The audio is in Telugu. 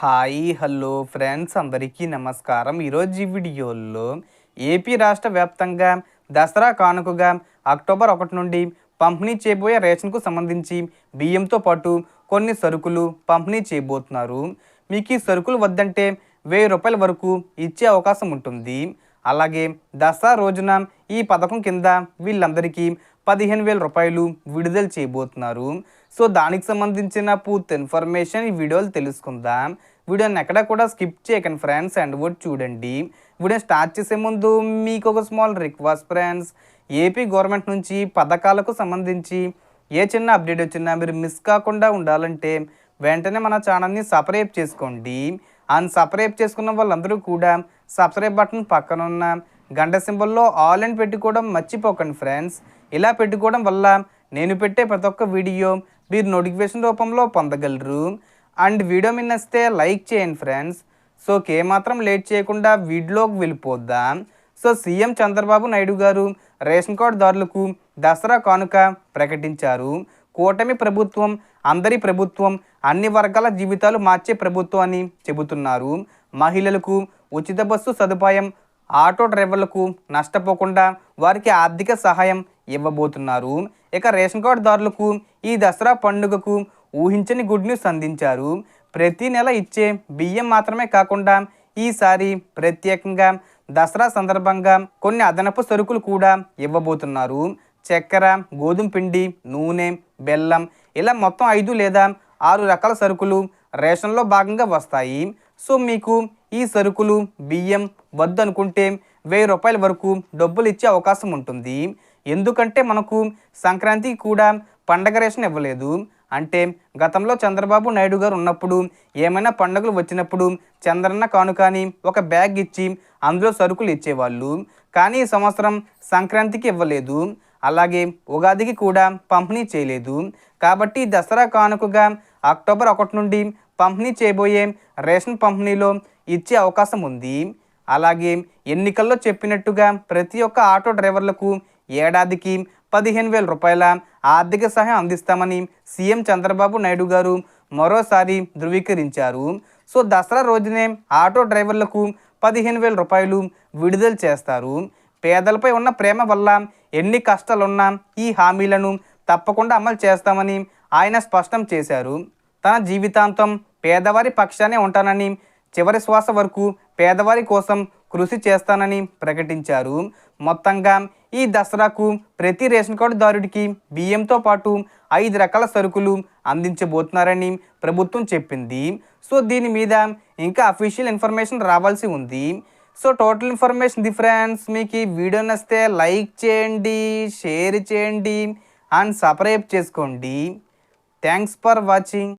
హాయ్ హలో ఫ్రెండ్స్ అందరికీ నమస్కారం. ఈరోజు ఈ వీడియోలో ఏపీ రాష్ట్ర వ్యాప్తంగా దసరా కానుకగా అక్టోబర్ ఒకటి నుండి పంపిణీ చేయబోయే రేషన్కు సంబంధించి బియ్యంతో పాటు కొన్ని సరుకులు పంపిణీ చేయబోతున్నారు. మీకు ఈ సరుకులు వద్దంటే వెయ్యి రూపాయల వరకు ఇచ్చే అవకాశం ఉంటుంది. అలాగే దసరా రోజున ఈ పథకం కింద వీళ్ళందరికీ పదిహేను వేల రూపాయలు విడుదల చేయబోతున్నారు. సో దానికి సంబంధించిన పూర్తి ఇన్ఫర్మేషన్ ఈ వీడియోలు తెలుసుకుందాం. వీడియోని ఎక్కడ కూడా స్కిప్ చేయకండి ఫ్రెండ్స్ అండ్ కూడా చూడండి. వీడియో స్టార్ట్ చేసే ముందు మీకు ఒక small request friends. AP government నుంచి పథకాలకు సంబంధించి ఏ చిన్న అప్డేట్ వచ్చినా మీరు మిస్ కాకుండా ఉండాలంటే వెంటనే మన ఛానల్ని సబ్స్క్రైబ్ చేసుకోండి. అండ్ సబ్స్క్రైబ్ చేసుకున్న వాళ్ళందరూ కూడా సబ్స్క్రైబ్ బటన్ పక్కన ఉన్న గంట సింబల్లో ఆల్ అండ్ పెట్టుకోవడం మర్చిపోకండి ఫ్రెండ్స్. ఇలా పెట్టుకోవడం వల్ల నేను పెట్టే ప్రతి ఒక్క వీడియో మీరు నోటిఫికేషన్ రూపంలో పొందగలరు. అండ్ వీడియో మీద నచ్చితే లైక్ చేయండి ఫ్రెండ్స్. సో మాత్రం లేట్ చేయకుండా వీడియోకి వెళ్ళిపోద్దాం so CM Chandrababu Naidu garu ration card దారులకు దసరా కానుక ప్రకటించారు. కూటమి ప్రభుత్వం అందరి ప్రభుత్వం అన్ని వర్గాల జీవితాలు మార్చే ప్రభుత్వం అని చెబుతున్నారు. మహిళలకు ఉచిత బస్సు సదుపాయం ఆటో డ్రైవర్లకు నష్టపోకుండా వారికి ఆర్థిక సహాయం ఇవ్వబోతున్నారు. ఇక రేషన్ కార్డుదారులకు ఈ దసరా పండుగకు ఊహించని గుడ్ న్యూస్ అందించారు. ప్రతి నెల ఇచ్చే బియ్యం మాత్రమే కాకుండా ఈసారి ప్రత్యేకంగా దసరా సందర్భంగా కొన్ని అదనపు సరుకులు కూడా ఇవ్వబోతున్నారు. చక్కెర గోధుమ పిండి నూనె బెల్లం ఇలా మొత్తం ఐదు లేదా ఆరు రకాల సరుకులు రేషన్లో భాగంగా వస్తాయి. సో మీకు ఈ సరుకులు బియ్యం వద్దనుకుంటే వెయ్యి రూపాయల వరకు డబ్బులు ఇచ్చే అవకాశం ఉంటుంది. ఎందుకంటే మనకు సంక్రాంతికి కూడా పండగ రేషన్ ఇవ్వలేదు. అంటే గతంలో చంద్రబాబు నాయుడు గారు ఉన్నప్పుడు ఏమైనా పండుగలు వచ్చినప్పుడు చంద్రన్న కానుకాని ఒక బ్యాగ్ ఇచ్చి అందులో సరుకులు ఇచ్చేవాళ్ళు. కానీ ఈ సంవత్సరం సంక్రాంతికి ఇవ్వలేదు. అలాగే ఉగాదికి కూడా పంపిణీ చేయలేదు. కాబట్టి దసరా కానుకగా అక్టోబర్ ఒకటి నుండి పంపిణీ చేయబోయే రేషన్ పంపిణీలో ఇచ్చే అవకాశం ఉంది. అలాగే ఎన్నికల్లో చెప్పినట్టుగా ప్రతి ఒక్క ఆటో డ్రైవర్లకు ఏడాదికి పదిహేను వేల రూపాయల ఆర్థిక సహాయం అందిస్తామని సీఎం చంద్రబాబు నాయుడు గారు మరోసారి ధృవీకరించారు. సో దసరా రోజునే ఆటో డ్రైవర్లకు పదిహేను వేల రూపాయలు విడుదల చేస్తారు. పేదలపై ఉన్న ప్రేమ వల్ల ఎన్ని కష్టాలున్నా ఈ హామీలను తప్పకుండా అమలు చేస్తామని ఆయన స్పష్టం చేశారు. తన జీవితాంతం పేదవారి పక్షానే ఉంటానని చివరి శ్వాస వరకు పేదవారి కోసం కృషి చేస్తానని ప్రకటించారు. మొత్తంగా ఈ దసరాకు ప్రతి రేషన్ కార్డుదారుడికి బియ్యంతో పాటు ఐదు రకాల సరుకులు అందించబోతున్నారని ప్రభుత్వం చెప్పింది. సో దీని మీద ఇంకా అఫీషియల్ ఇన్ఫర్మేషన్ రావాల్సి ఉంది. సో టోటల్ ఇన్ఫర్మేషన్ డిఫరెన్స్ మీకు ఈ వీడియో నచ్చితే లైక్ చేయండి షేర్ చేయండి అండ్ సబ్స్క్రైబ్ చేసుకోండి. Thanks for watching